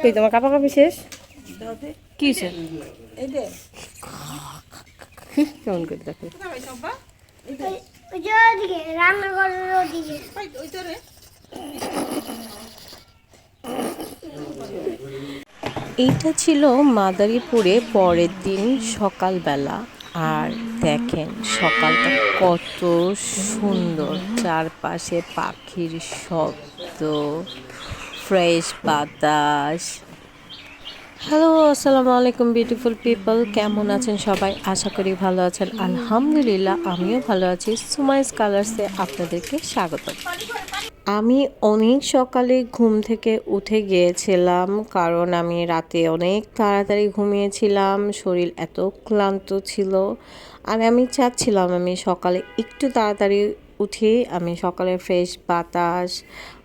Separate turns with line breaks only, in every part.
তুই তোমার কাপা কাপি শেষ কি শেষ কেমন করে দেখো। এইটা ছিল মাদারীপুরে পরের দিন সকালবেলা। আর দেখেন সকালটা কত সুন্দর। চারপাশে পাখির শব্দ। ফ্রেশ বাতাস। হ্যালো, আসসালামু আলাইকুম বিউটিফুল পিপল কেমন আছেন সবাই? আশা করি ভালো আছেন। আলহামদুলিল্লাহ, আমিও ভালো আছি। সুমাইস কালার্সে আপনাদেরকে স্বাগত। আমি অনেক সকালে ঘুম থেকে উঠে গিয়েছিলাম, কারণ আমি রাতে অনেক তাড়াতাড়ি ঘুমিয়েছিলাম, শরীর এত ক্লান্ত ছিল। আর আমি চাচ্ছিলাম আমি সকালে একটু তাড়াতাড়ি উঠি, আমি সকালে ফ্রেশ বাতাস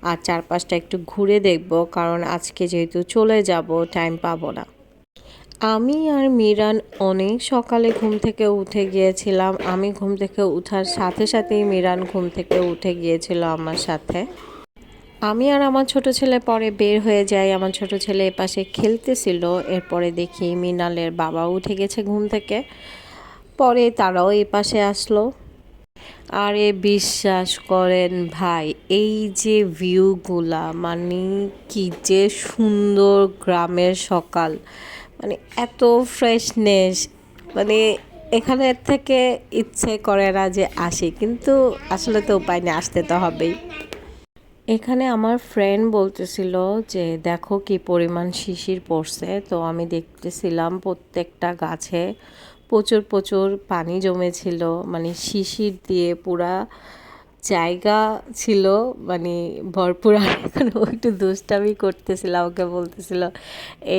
আর চারপাশটা একটু ঘুরে দেখব, কারণ আজকে যেহেতু চলে যাব টাইম পাবো না। আমি আর মিরান অনেক সকালে ঘুম থেকে উঠে গিয়েছিলাম। আমি ঘুম থেকে উঠার সাথে সাথেই মিরান ঘুম থেকে উঠে গিয়েছিল আমার সাথে। আমি আর আমার ছোট ছেলে পরে বের হয়ে যাই। আমার ছোট ছেলে এপাশে খেলতেছিল। এরপরে দেখি মিনালের বাবা উঠে গেছে ঘুম থেকে। পরে তারাও এপাশে আসলো। আরে বিশ্বাস করেন ভাই, এই যে ভিউগুলা মানে কি যে সুন্দর গ্রামের সকাল। মানে এত ফ্রেশনেস মানে এখানে থেকে ইচ্ছে করে না যে আসি, কিন্তু আসলে তো উপায় নেই, আসতে তো হবেই। এখানে আমার ফ্রেন্ড বলতেছিল যে, দেখো কি পরিমাণ শিশির পড়ছে। তো আমি দেখতেছিলাম প্রত্যেকটা গাছে প্রচুর প্রচুর পানি জমেছিল। মানে শিশির দিয়ে পুরা জায়গা ছিল। মানে ভরপুর। ও একটু দুষ্টামি করতেছিল, আমাকে বলতেছিল,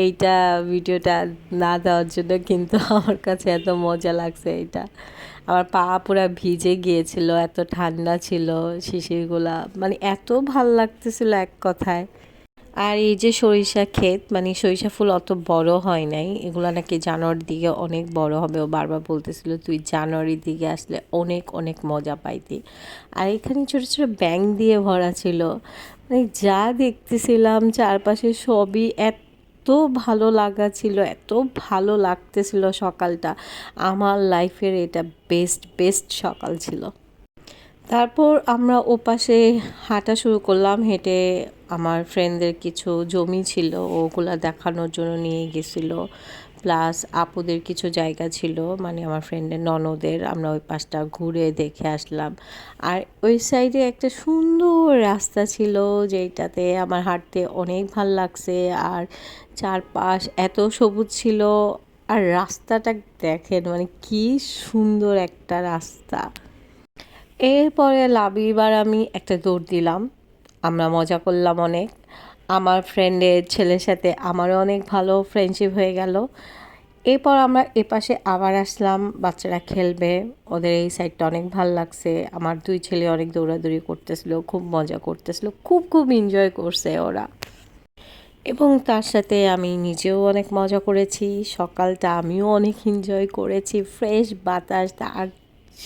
এইটা ভিডিওটা না দেওয়ার জন্য কিন্তু আমার কাছে এত মজা লাগছে এইটা। আমার পা পুরা ভিজে গিয়েছিল, এত ঠান্ডা ছিল শিশিরগুলা। মানে এত ভালো লাগতেছিল এক কথায়। আর এই যে সরিষা ক্ষেত মানে সরিষা ফুল অত বড় হয় নাই। এগুলো নাকি জানুয়ারির দিকে অনেক বড় হবে। ও বারবার বলতেছিল, তুই জানুয়ারির দিকে আসলে অনেক অনেক মজা পাইতি। আর এখানে ছোটো ছোটো ব্যাং দিয়ে ভরা ছিল। মানে যা দেখতেছিলাম চারপাশে সবই এত এত ভালো লাগা ছিল, এত ভালো লাগতেছিল সকালটা। আমার লাইফের এটা বেস্ট বেস্ট সকাল ছিল। তারপর আমরা ওপাশে হাঁটা শুরু করলাম, হেঁটে আমার ফ্রেন্ডদের কিছু জমি ছিল, ওগুলা দেখানোর জন্য নিয়ে গেছিল প্লাস আপুদের কিছু জায়গা ছিল মানে আমার ফ্রেন্ডের ননদের, আমরা ওই পাশটা ঘুরে দেখে আসলাম। আর ওই সাইডে একটা সুন্দর রাস্তা ছিল যেটাতে আমার হাঁটতে অনেক ভালো লাগছে, আর চারপাশ এত সবুজ ছিল, আর রাস্তাটা দেখেন মানে কি সুন্দর একটা রাস্তা। এরপরে লাবিবার আমি একটা দৌড় দিলাম। আমরা মজা করলাম অনেক। আমার ফ্রেন্ডের ছেলের সাথে আমারও অনেক ভালো ফ্রেন্ডশিপ হয়ে গেল। এরপর আমরা এপাশে আবার আসলাম, বাচ্চারা খেলবে। ওদের এই সাইডটা অনেক ভালো লাগছে। আমার দুই ছেলে অনেক দৌড়াদৌড়ি করতেছিল, খুব মজা করতেছিল, খুব খুব এনজয় করছে ওরা। এবং তার সাথে আমি নিজেও অনেক মজা করেছি। সকালটা আমিও অনেক এনজয় করেছি। ফ্রেশ বাতাস, তার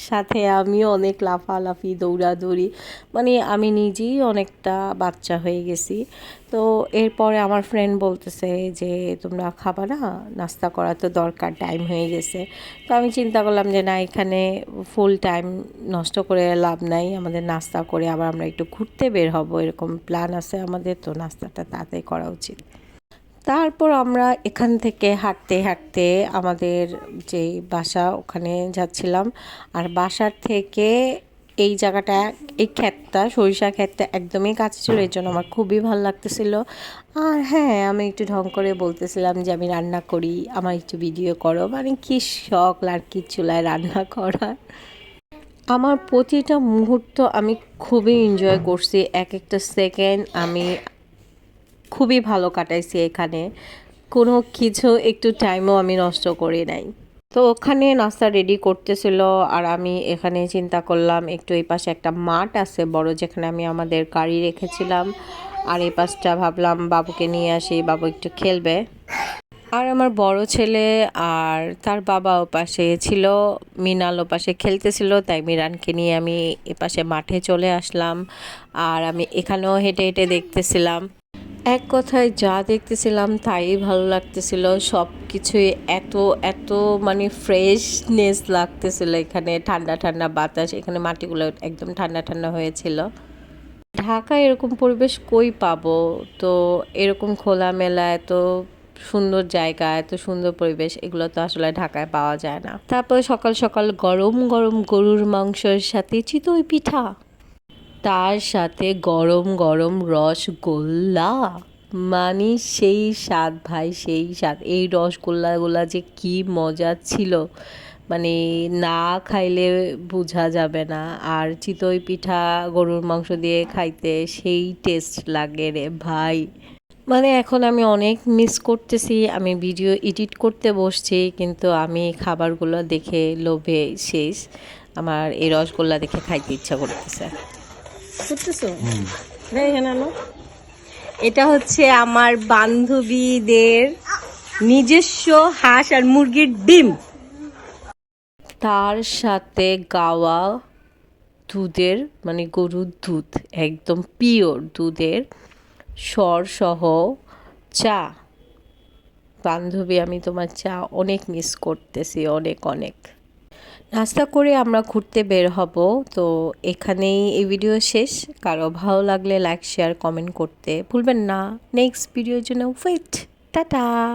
সাথে আমিও অনেক লাফালাফি, দৌড়াদৌড়ি মানে আমি নিজেই অনেকটা বাচ্চা হয়ে গেছি। তো এরপরে আমার ফ্রেন্ড বলতেছে যে, তোমরা খাবা না? নাস্তা করা তো দরকার টাইম হয়ে গেছে। তো আমি চিন্তা করলাম যে, না, এখানে ফুল টাইম নষ্ট করে লাভ নাই। আমাদের নাস্তা করে আবার আমরা একটু ঘুরতে বের হব। এরকম প্ল্যান আছে আমাদের, তো নাস্তাটা তাড়াতাড়ি করা উচিত। তারপর আমরা এখান থেকে হাঁটতে হাঁটতে আমাদের যে বাসা ওখানে যাচ্ছিলাম। আর বাসার থেকে এই জায়গাটা, এই ক্ষেতটা, সরিষা ক্ষেতটা একদমই কাছে ছিল, এর জন্য আমার খুবই ভালো লাগতেছিল। আর হ্যাঁ আমি একটু ঢং করে বলতেছিলাম যে আমি রান্না করি আমার একটু ভিডিও করো। মানে কি শখ লাড়কির চুলায় রান্না করার। আমার প্রতিটা মুহূর্ত আমি খুবই এনজয় করছি। এক একটা সেকেন্ড আমি খুবই ভালো কাটাইছি এখানে। কোনো কিছু, একটু টাইমও আমি নষ্ট করি নাই। তো ওখানে নাস্তা রেডি করতেছিল আর আমি এখানে চিন্তা করলাম, একটু এই পাশে একটা মাঠ আছে বড়, যেখানে আমি আমাদের গাড়ি রেখেছিলাম। আর এই পাশটা ভাবলাম বাবুকে নিয়ে আসি, বাবু একটু খেলবে। আর আমার বড় ছেলে আর তার বাবা ও পাশে ছিল, মিনাল ও পাশে খেলতেছিল, তাই মিরানকে নিয়ে আমি এপাশে মাঠে চলে আসলাম। আর আমি এখানেও হেঁটে হেঁটে দেখতেছিলাম। এক কথায় যা দেখতেছিলাম তাই ভালো লাগতেছিল। সব কিছুই এত এত মানে ফ্রেশনেস লাগতেছিল এখানে। ঠান্ডা ঠান্ডা বাতাস। এখানে মাটিগুলো একদম ঠান্ডা ঠান্ডা হয়েছিল। ঢাকায় এরকম পরিবেশ কই পাবো? তো এরকম খোলামেলা, এত সুন্দর জায়গা, এত সুন্দর পরিবেশ, এগুলো তো আসলে ঢাকায় পাওয়া যায় না। তারপর সকাল সকাল গরম গরম গরুর মাংসের সাথে চিতই পিঠা। তার সাথে গরম গরম রসগোল্লা মানে সেই স্বাদ ভাই, সেই স্বাদ। এই রসগোল্লাগুলা যে কি মজা ছিল। মানে না খাইলে বোঝা যাবে না। আর চিতই পিঠা গরুর মাংস দিয়ে খাইতে সেই টেস্ট লাগে রে ভাই। মানে এখন আমি অনেক মিস করতেছি। আমি ভিডিও এডিট করতে বসছি, কিন্তু আমি খাবারগুলো দেখে লোভে শেষ। আমার এই রসগোল্লা দেখে খাইতে ইচ্ছা করতেছে। করতেছো এখানে আনো। এটা হচ্ছে আমার বান্ধবীদের নিজস্ব হাঁস আর মুরগির ডিম। তার সাথে গাওয়া দুধের মানে গরুর দুধ একদম পিওর দুধের সহ চা। বান্ধবী আমি তোমার চা অনেক মিস করতেছি অনেক অনেক। নাস্তা করে আমরা ঘুরতে বের হব। তো এখানেই এই ভিডিও শেষ। কারও ভালো লাগলে লাইক শেয়ার কমেন্ট করতে ভুলবেন না। নেক্সট ভিডিওর জন্য ওয়েট টাটা!